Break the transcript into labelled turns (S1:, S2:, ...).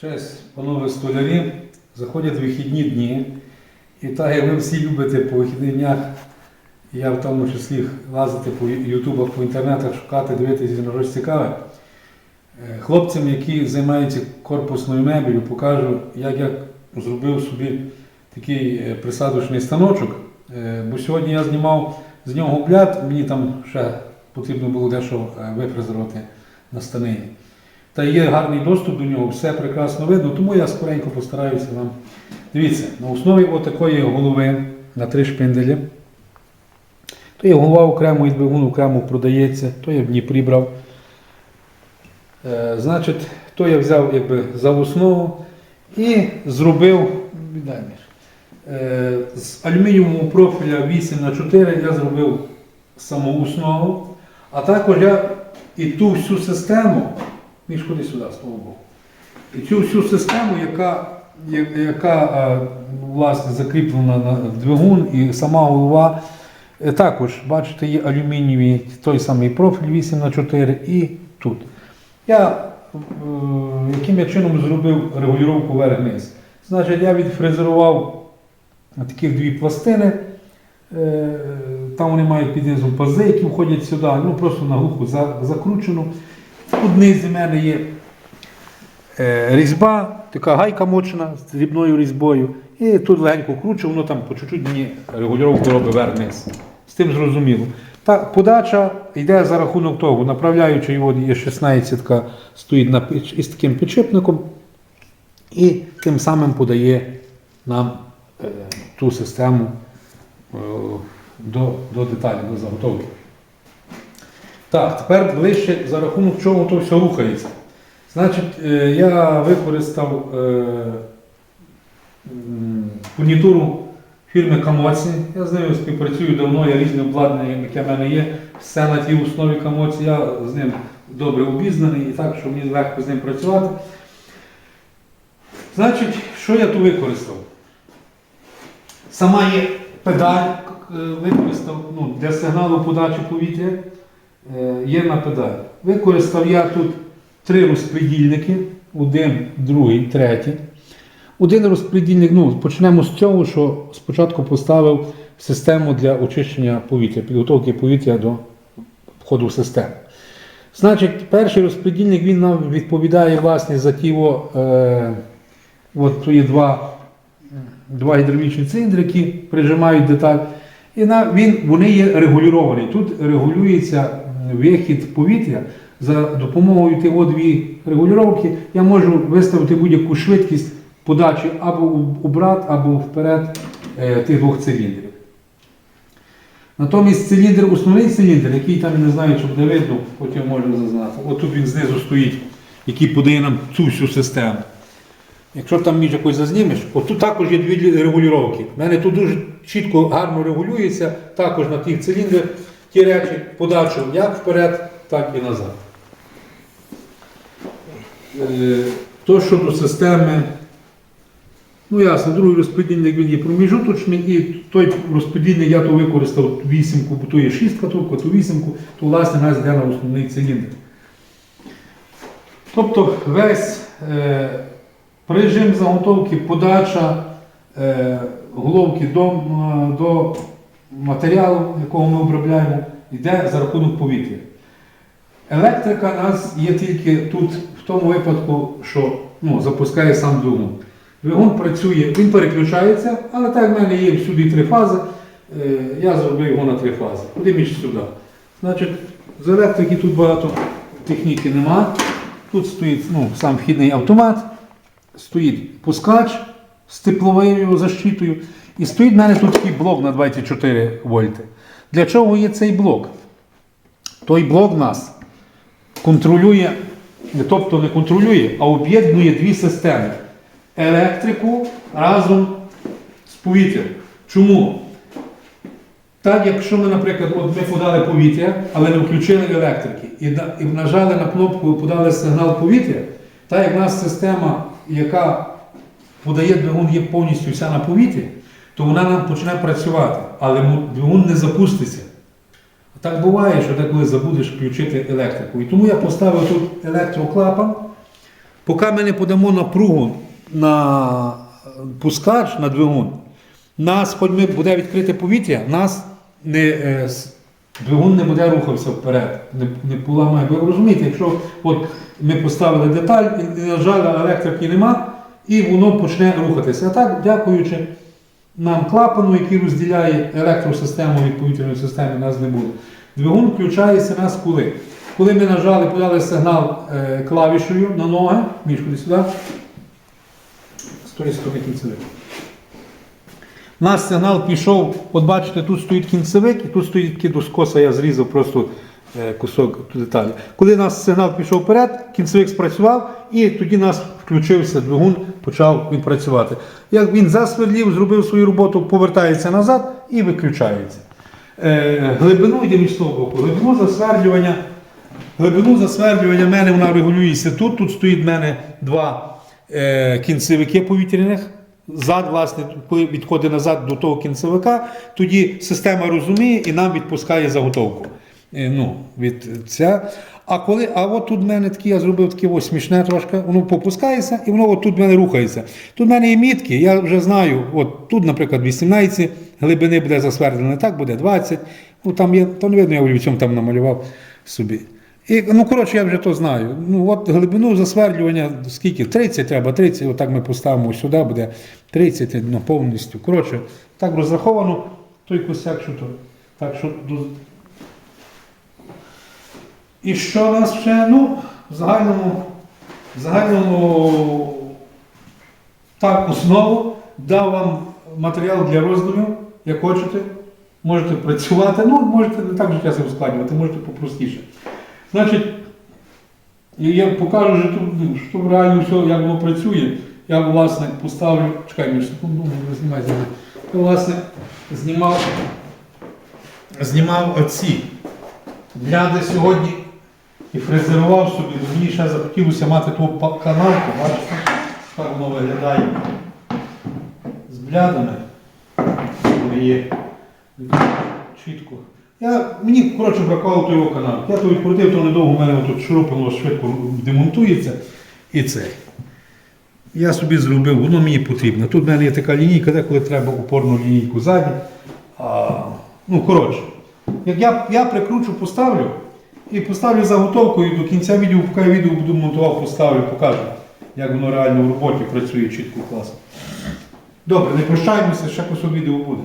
S1: Честь, панове столярі, заходять вихідні дні. І так, як ви всі любите по вихідних днях, я в тому числі лазити по ютубах, по інтернетах, шукати, дивитися на щось цікаве. Е, Хлопцям, які займаються корпусною мебелью, покажу, як я зробив собі такий е, присадочний станочок. Е, Бо сьогодні я знімав з нього огляд, мені там ще потрібно було дещо вифрезерувати на станині. Та є гарний доступ до нього, все прекрасно видно, тому я скоренько постараюся вам. Дивіться, на основі отакої голови на три шпинделі. То є голова окремо і двигун окремо продається, то я в Дніпрі брав. Е, значить, то я взяв якби, за основу і зробив е, з алюмінієвого профіля 8х4 я зробив саму основу, а також я і ту всю систему, Міш, ходи сюди, слава Богу. І цю всю систему, яка, яка е, власне, закріплена на двигун і сама голова, е, також, бачите, є алюмінієвий той самий профіль 8х4 і тут. Я е, яким я чином зробив регулювання вверх-вниз. Значить, я відфрезерував таких дві пластини. Там вони мають під низом пази, які входять сюди, ну просто на глуху знизу в мене є е, різьба, така гайка мочена з дрібною різьбою. І тут легенько кручу, воно там по чуть-чуть мені регулювання робить вверх-вниз. З тим зрозуміло. Та подача йде за рахунок того, направляючи його є 16 стоїть на піч- із таким підшипником і тим самим подає нам е, ту систему е, до, до деталі, до заготовки. Так, тепер ближче за рахунок чого то все рухається. Значить, е, я використав е, фурнітуру фірми Камоці. Я з нею співпрацюю давно, я різне обладнання, яке в мене є. Все на тій основі Камоці. Я з ним добре обізнаний і так, що мені легко з ним працювати. Значить, що я тут використав? Сама є педаль, е, використав ну, для сигналу подачі повітря. Е, Є на педаль. Використав я тут три розпредільники, один, другий, третій. Один розпредільник, ну, почнемо з цього, що спочатку поставив систему для очищення повітря, підготовки повітря до входу в систему. Значить, перший розпредільник він нам відповідає власне за ті е, от є два, два гідравлічні циліндри, які прижимають деталь. І на, він, вони є регулювані. Тут регулюється вихід повітря за допомогою тих дві регулювання. Я можу виставити будь-яку швидкість подачі або у- убрат, або вперед е, тих двох циліндрів. Натомість циліндр, основний циліндр, який там я не знаю, чи буде видно, потім можу зазнати. От тут він знизу стоїть, який подає нам цю всю систему. Якщо там між якось зазнімеш, от тут також є дві регулювання. У мене тут дуже чітко, гарно регулюється, також на тих циліндрах ті речі, подачу як вперед, так і назад. Е, То щодо системи, ну ясно, другий розподільник він є проміжуточний, і той розподільник я то використав вісімку, бо то є шістка трубка, то вісімку, то власне нас йде на основний циліндр. Тобто весь е, режим заготовки, подача е, головки до, до матеріалу, якого ми обробляємо, йде за рахунок повітря. Електрика у нас є тільки тут, в тому випадку, що ну, запускає сам двигун. Двигун працює, він переключається, але так в мене є всюди три фази. е, Я зробив його на три фази. Куди сюди? Значить, з електрики тут багато техніки нема. Тут стоїть ну, сам вхідний автомат, стоїть пускач з тепловою защитою. І стоїть в мене тут такий блок на 24 вольти. Для чого є цей блок? Той блок нас контролює, тобто не контролює, а об'єднує дві системи. Електрику разом з повітрям. Чому? Так, якщо ми, наприклад, от ми подали повітря, але не включили електрики, і, і нажали на кнопку подали сигнал повітря, так як в нас система, яка подає двигун, є повністю вся на повітрі, то вона нам почне працювати, але двигун не запуститься. Так буває, що деколи забудеш включити електрику. І тому я поставив тут електроклапан, поки ми не подамо напругу на пускач, на двигун, нас, хоч ми буде відкрите повітря, нас не, е, двигун не буде рухався вперед, не, не поламає. Ви розумієте, якщо от ми поставили деталь і, і нажали, а електрики нема, і воно почне рухатися. А так, дякуючи нам клапану, який розділяє електросистему від повітряної системи, нас не буде. Двигун включається нас коли? Коли ми нажали, подали сигнал е, клавішою на ноги, мішку десь сюди, сторі сторони кінцевик. У нас сигнал пішов, от бачите, тут стоїть кінцевик, і тут стоїть такий я зрізав просто кусок деталі. Коли нас сигнал пішов вперед, кінцевик спрацював, і тоді нас включився двигун, почав він працювати. Як він засверлів, зробив свою роботу, повертається назад і виключається. Е, глибину йдемо з того боку. Глибину засверлювання. Глибину засверлювання в мене вона регулюється тут. Тут стоїть в мене два е, кінцевики повітряних. Зад, власне, відходить назад до того кінцевика, тоді система розуміє і нам відпускає заготовку. Е, ну, від ця. А коли, а от тут в мене такі, я зробив таке ось смішне трошки, воно попускається і воно от тут в мене рухається. Тут в мене є мітки, я вже знаю, от тут, наприклад, 18 глибини буде засвердлено, так буде 20. Ну там є, то не видно, я цьому там намалював собі. І, ну, коротше, я вже то знаю. Ну, от глибину засверлювання, скільки? 30 треба, 30, отак ми поставимо сюди, буде 30 ну, повністю. Коротше, так розраховано, той косяк, що то. Так що і що нас ще? Ну, в загальному, в загальному так, основу дав вам матеріал для роздумів, як хочете. Можете працювати, ну, можете не так життя себе ускладнювати, можете попростіше. Значить, я покажу, що, ну, що реально все, як воно працює. Я, власне, поставлю. Чекай, Міш, секунду, не знімай зараз. Я, власне, знімав, знімав оці гляди сьогодні і фрезерував собі, мені ще захотілося мати ту канавку, бачите, так воно виглядає з блядами. Є чітко. Я, мені коротше бракувало того каналу. Я то відкрутив, то недовго в мене тут шурупи, швидко демонтується. І це. Я собі зробив, воно мені потрібно. Тут в мене є така лінійка, деколи треба опорну лінійку ззаді. А, ну, коротше. Як я, я прикручу, поставлю і поставлю заготовку і до кінця відео, поки я відео буду монтував, поставлю, покажу, як воно реально в роботі працює чітко класно. Добре, не прощаємося, ще кусок відео буде.